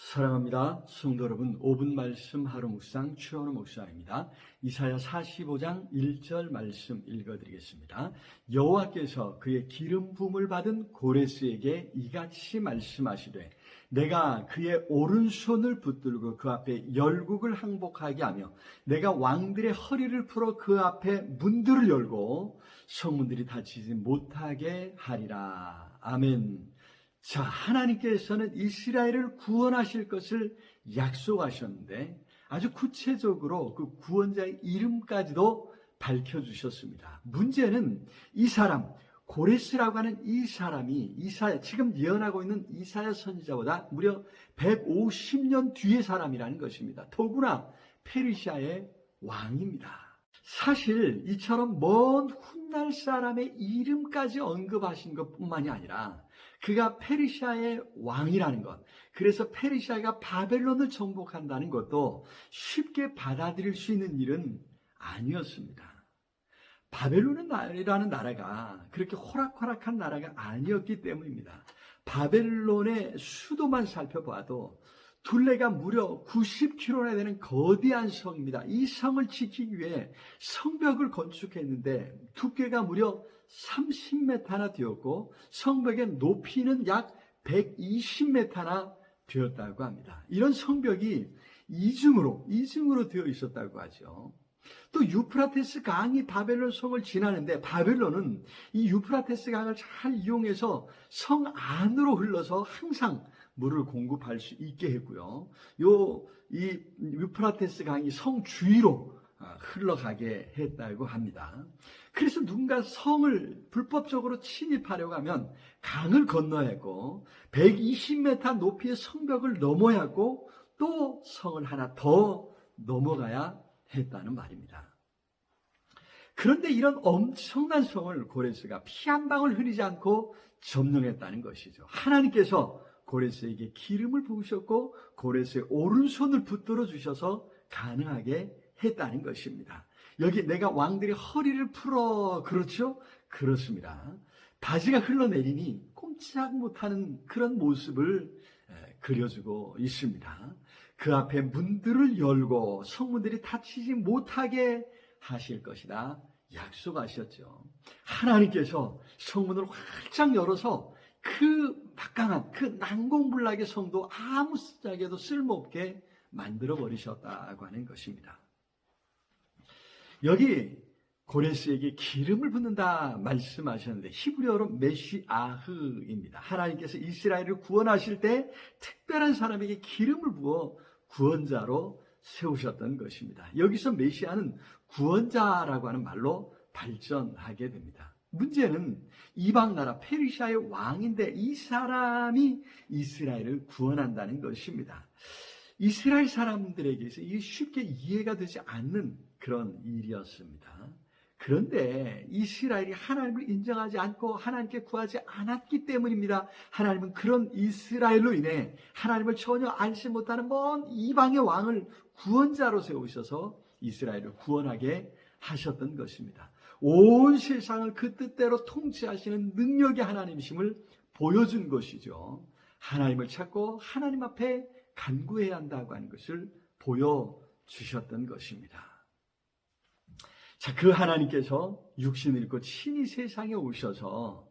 사랑합니다. 성도 여러분, 5분 말씀 하루 묵상 추현우 목사입니다. 이사야 45장 1절 말씀 읽어드리겠습니다. 여호와께서 그의 기름 부음을 받은 고레스에게 이같이 말씀하시되 내가 그의 오른손을 붙들고 그 앞에 열국을 항복하게 하며 내가 왕들의 허리를 풀어 그 앞에 문들을 열고 성문들이 닫히지 못하게 하리라. 아멘. 자, 하나님께서는 이스라엘을 구원하실 것을 약속하셨는데 아주 구체적으로 그 구원자의 이름까지도 밝혀주셨습니다. 문제는 이 사람, 고레스라고 하는 이 사람이 이사야, 지금 예언하고 있는 이사야 선지자보다 무려 150년 뒤의 사람이라는 것입니다. 더구나 페르시아의 왕입니다. 사실 이처럼 먼 훗날 사람의 이름까지 언급하신 것 뿐만이 아니라 그가 페르시아의 왕이라는 것, 그래서 페르시아가 바벨론을 정복한다는 것도 쉽게 받아들일 수 있는 일은 아니었습니다. 바벨론이라는 나라가 그렇게 호락호락한 나라가 아니었기 때문입니다. 바벨론의 수도만 살펴봐도 둘레가 무려 90km나 되는 거대한 성입니다. 이 성을 지키기 위해 성벽을 건축했는데 두께가 무려 30m나 되었고 성벽의 높이는 약 120m나 되었다고 합니다. 이런 성벽이 이중으로 이중으로 되어 있었다고 하죠. 또 유프라테스 강이 바벨론 성을 지나는데 바벨론은 이 유프라테스 강을 잘 이용해서 성 안으로 흘러서 항상 물을 공급할 수 있게 했고요. 요 이 유프라테스 강이 성 주위로 아, 흘러가게 했다고 합니다. 그래서 누군가 성을 불법적으로 침입하려고 하면 강을 건너야 했고 120m 높이의 성벽을 넘어야 하고 또 성을 하나 더 넘어가야 했다는 말입니다. 그런데 이런 엄청난 성을 고레스가 피 한 방울 흐리지 않고 점령했다는 것이죠. 하나님께서 고레스에게 기름을 부으셨고 고레스의 오른손을 붙들어 주셔서 가능하게 했다는 것입니다. 여기 내가 왕들의 허리를 풀어 그렇죠? 그렇습니다. 바지가 흘러내리니 꼼짝 못하는 그런 모습을 그려주고 있습니다. 그 앞에 문들을 열고 성문들이 닫히지 못하게 하실 것이다. 약속하셨죠. 하나님께서 성문을 활짝 열어서 그 막강한 그 난공불락의 성도 아무 짝에도 쓸모없게 만들어 버리셨다고 하는 것입니다. 여기 고레스에게 기름을 붓는다 말씀하셨는데 히브리어로 메시아흐입니다. 하나님께서 이스라엘을 구원하실 때 특별한 사람에게 기름을 부어 구원자로 세우셨던 것입니다. 여기서 메시아는 구원자라고 하는 말로 발전하게 됩니다. 문제는 이방 나라 페르시아의 왕인데 이 사람이 이스라엘을 구원한다는 것입니다. 이스라엘 사람들에게서 이게 쉽게 이해가 되지 않는 그런 일이었습니다. 그런데 이스라엘이 하나님을 인정하지 않고 하나님께 구하지 않았기 때문입니다. 하나님은 그런 이스라엘로 인해 하나님을 전혀 알지 못하는 먼 이방의 왕을 구원자로 세우셔서 이스라엘을 구원하게 하셨던 것입니다. 온 세상을 그 뜻대로 통치하시는 능력의 하나님이심을 보여준 것이죠. 하나님을 찾고 하나님 앞에 간구해야 한다고 하는 것을 보여주셨던 것입니다. 자, 그 하나님께서 육신을 입고 친히 세상에 오셔서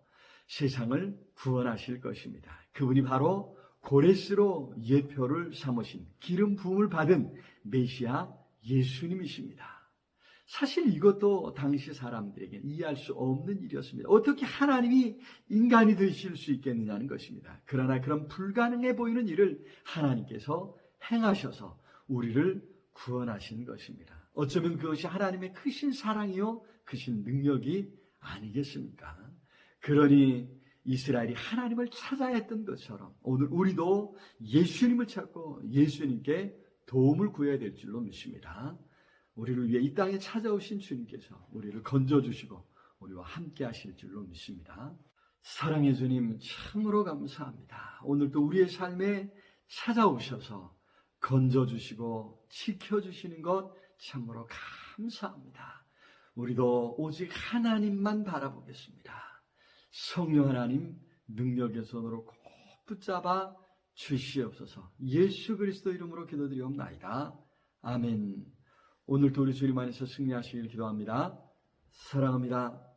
세상을 구원하실 것입니다. 그분이 바로 고레스로 예표를 삼으신 기름 부음을 받은 메시아 예수님이십니다. 사실 이것도 당시 사람들에게 이해할 수 없는 일이었습니다. 어떻게 하나님이 인간이 되실 수 있겠느냐는 것입니다. 그러나 그런 불가능해 보이는 일을 하나님께서 행하셔서 우리를 구원하신 것입니다. 어쩌면 그것이 하나님의 크신 사랑이요, 크신 능력이 아니겠습니까? 그러니 이스라엘이 하나님을 찾아야 했던 것처럼 오늘 우리도 예수님을 찾고 예수님께 도움을 구해야 될 줄로 믿습니다. 우리를 위해 이 땅에 찾아오신 주님께서 우리를 건져주시고 우리와 함께 하실 줄로 믿습니다. 사랑의 주님 참으로 감사합니다. 오늘도 우리의 삶에 찾아오셔서 건져주시고 지켜주시는 것 참으로 감사합니다. 우리도 오직 하나님만 바라보겠습니다. 성령 하나님 능력의 손으로 꼭 붙잡아 주시옵소서. 예수 그리스도 이름으로 기도드리옵나이다. 아멘. 오늘도 우리 주님 안에서 승리하시길 기도합니다. 사랑합니다.